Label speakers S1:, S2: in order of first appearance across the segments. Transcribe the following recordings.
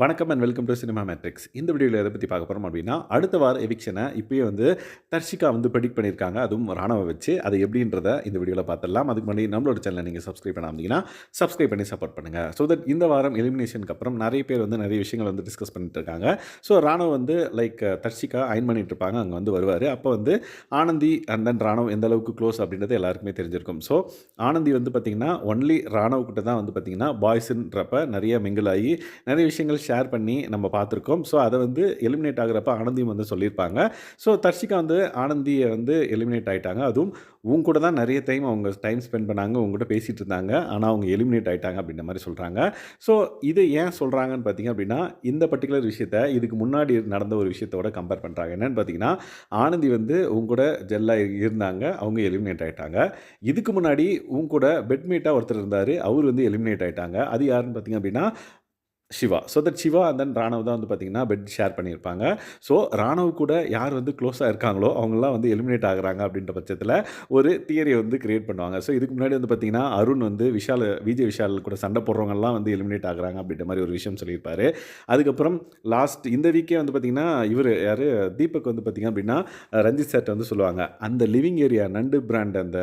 S1: வணக்கம் and welcome to cinema matrix இந்த வீடியோவில் எதை பற்றி பார்க்க போகிறோம் அப்படின்னா அடுத்த வார எவிக்ஷனை இப்போயே வந்து தர்ஷிகா வந்து ப்ரெடிக்ட் பண்ணியிருக்காங்க. அதுவும் ராணுவ வச்சு அது எப்படின்றத இந்த வீடியோவில் பார்த்துடலாம். அதுக்கு முன்னாடி நம்மளோட சேனலை நீங்கள் சப்ஸ்கிரைப் பண்ணாமீங்கன்னா சப்ஸ்கிரைப் பண்ணி சப்போர்ட் பண்ணுங்கள் ஸோ தட் இந்த வாரம் எலிமினேஷனுக்கு அப்புறம் நிறைய பேர் வந்து நிறைய விஷயங்கள் வந்து டிஸ்கஸ் பண்ணிட்டு இருக்காங்க. ஸோ ராணுவ வந்து லைக் தர்ஷிகா அயன் பண்ணிட்டு இருப்பாங்க அங்கே வந்து வருவார். அப்போ வந்து ஆனந்தி அண்ட் தென் ராணுவ எந்த அளவுக்கு க்ளோஸ் அப்படின்றது எல்லாருக்குமே தெரிஞ்சிருக்கும். ஸோ ஆனந்தி வந்து பார்த்திங்கன்னா ஒன்லி ராணுவ கிட்ட தான் வந்து பார்த்திங்கன்னா பாய்ஸுன்றப்ப நிறைய மிங்கிள் ஆகி நிறைய விஷயங்கள் ஷேர் பண்ணி நம்ம பார்த்துருக்கோம். ஸோ அதை வந்து எலிமினேட் ஆகுறப்ப ஆனந்தியும் வந்து சொல்லியிருப்பாங்க. ஸோ தர்ஷிகா வந்து ஆனந்தியை வந்து எலிமினேட் ஆகிட்டாங்க அதுவும் உங்க கூட தான் நிறைய டைம் அவங்க டைம் ஸ்பெண்ட் பண்ணாங்க உங்ககிட்ட பேசிகிட்டு இருந்தாங்க. ஆனால் அவங்க எலிமினேட் ஆகிட்டாங்க அப்படின்ற மாதிரி சொல்கிறாங்க ஸோ இது ஏன் சொல்கிறாங்கன்னு பார்த்தீங்க அப்படின்னா இந்த பர்டிகுலர் விஷயத்த இதுக்கு முன்னாடி நடந்த ஒரு விஷயத்தோட கம்பேர் பண்ணுறாங்க என்னென்னு பார்த்தீங்கன்னா ஆனந்தி வந்து உங்க கூட ஜெல்லாக இருந்தாங்க. அவங்க எலிமினேட் ஆகிட்டாங்க இதுக்கு முன்னாடி உங்க கூட பெட்மேட்டாக ஒருத்தர் இருந்தார். அவர் வந்து எலிமினேட் ஆகிட்டாங்க அது யாருன்னு பார்த்தீங்க அப்படின்னா Siva. So that Siva and then Raanav தான் வந்து பார்த்திங்கன்னா பெட் ஷேர் பண்ணியிருப்பாங்க. ஸோ ராணவ் கூட யார் வந்து க்ளோஸாக இருக்காங்களோ அவங்களாம் வந்து எலிமினேட் ஆகுறாங்க அப்படின்ற பட்சத்தில் ஒரு தியரியை வந்து கிரியேட் பண்ணுவாங்க. ஸோ இதுக்கு முன்னாடி வந்து பார்த்திங்கன்னா அருண் வந்து விஷால் விஜய் விஷால் கூட சண்டை போடுறவங்கலாம் வந்து எலிமினேட் ஆகுறாங்க அப்படின்ற மாதிரி ஒரு விஷயம் சொல்லியிருப்பார். அதுக்கப்புறம் லாஸ்ட் இந்த வீக்கே வந்து பார்த்திங்கன்னா இவர் யார்? தீபக் வந்து பார்த்திங்க அப்படின்னா ரஞ்சித் சார்ட் வந்து சொல்லுவாங்க. அந்த லிவிங் ஏரியா நண்டு பிராண்ட் அந்த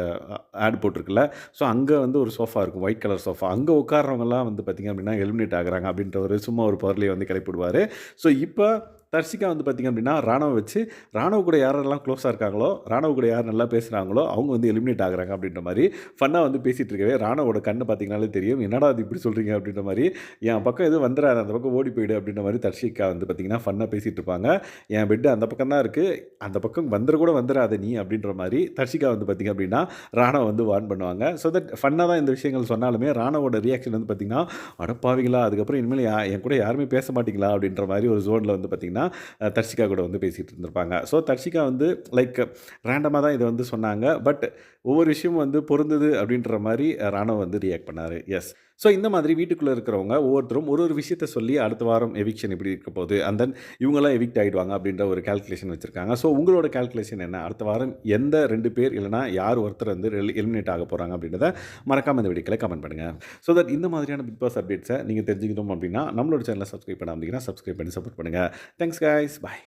S1: ஆட் போட்டிருக்குல்ல. ஸோ அங்கே வந்து ஒரு சோஃபா இருக்கும் ஒயிட் கலர் சோஃபா அங்கே உட்காரவங்கலாம் வந்து பார்த்திங்க அப்படின்னா எலிமினேட் ஆகுறாங்க அப்படின்னு அப்படின்றவர் சும்மா ஒரு பொருளையை வந்து கிளப்பிடுவார் ஸோ இப்போ தர்ஷிகா வந்து பார்த்திங்க அப்படின்னா ராணுவ வச்சு ராணுவ கூட யாரெல்லாம் க்ளோஸாக இருக்காங்களோ ராணுவ கூட யார் நல்லா பேசுகிறாங்களோ அவங்க வந்து எலிமினேட் ஆகுறாங்க அப்படின்ற மாதிரி ஃபன்னாக வந்து பேசிகிட்டு இருக்கவே ராணுவோட கண்ணை பார்த்திங்கனாலே தெரியும். என்னடா அது இப்படி சொல்கிறீங்க அப்படின்ற மாதிரி என் பக்கம் எதுவும் வந்துடாது அந்த பக்கம் ஓடி போயிடு அப்படின்ற மாதிரி தர்ஷிகா வந்து பார்த்திங்கன்னா ஃபன்னாக பேசிகிட்டு இருப்பாங்க. என் பெட்டு அந்த பக்கம் தான் இருக்குது அந்த பக்கம் வந்துட கூட வந்துடாத நீ அப்படின்ற மாதிரி தர்ஷிகா வந்து பார்த்திங்க அப்படின்னா ராணுவ வந்து வார்ன் பண்ணுவாங்க. ஸோ தட் ஃபன்னாக தான் இந்த விஷயங்கள் சொன்னாலுமே ராணுவோட ரியாக்ஷன் வந்து பார்த்திங்கன்னா அடப்பாவீங்களா அதுக்கப்புறம் இனிமேல் என் கூட யாருமே பேச மாட்டிங்களா? அப்படின்ற மாதிரி ஒரு ஜோனில் வந்து பார்த்திங்கன்னா தர்ஷிகா கூட வந்து பேசிகிட்டு இருந்திருப்பாங்க. ஸோ தர்ஷிகா வந்து லைக் ரேண்டமாக தான் இதை வந்து சொன்னாங்க. பட் ஒவ்வொரு விஷயமும் வந்து பொருந்தது அப்படின்ற மாதிரி ராணவ் வந்து ரியாக்ட் பண்ணார். எஸ் ஸோ இந்த மாதிரி வீட்டுக்குள்ளே இருக்கிறவங்க ஒவ்வொருத்தரும் ஒரு ஒரு விஷயத்த சொல்லி அடுத்த வாரம் எவிக்ஷன் இப்படி இருக்க போகுது? அண்ட் தென் இவங்களாம் எவிக்ட் ஆகிடுவாங்க அப்படின்ற ஒரு கேல்குலேஷன் வச்சுருக்காங்க. ஸோ உங்களோட கேல்குலேஷன் என்ன? அடுத்த வாரம் எந்த ரெண்டு பேர் இல்லைனா யார் ஒருத்தர் வந்து எலிமினேட் ஆக போகிறாங்க அப்படின்றத மறக்காமல் இந்த வீடியோக்கில் கமெண்ட் பண்ணுங்கள் ஸோ தட் இந்த மாதிரியான பிக் பாஸ் அப்டேட்ஸை நீங்கள் தெரிஞ்சுக்கணும் அப்படின்னா நம்மளோட சேனலை சப்ஸ்கிரைப் பண்ண அப்படின்னா சப்ஸ்கிரைப் பண்ணி சப்போர்ட் பண்ணுங்கள் தேங்க்ஸ் கைஸ் பாய்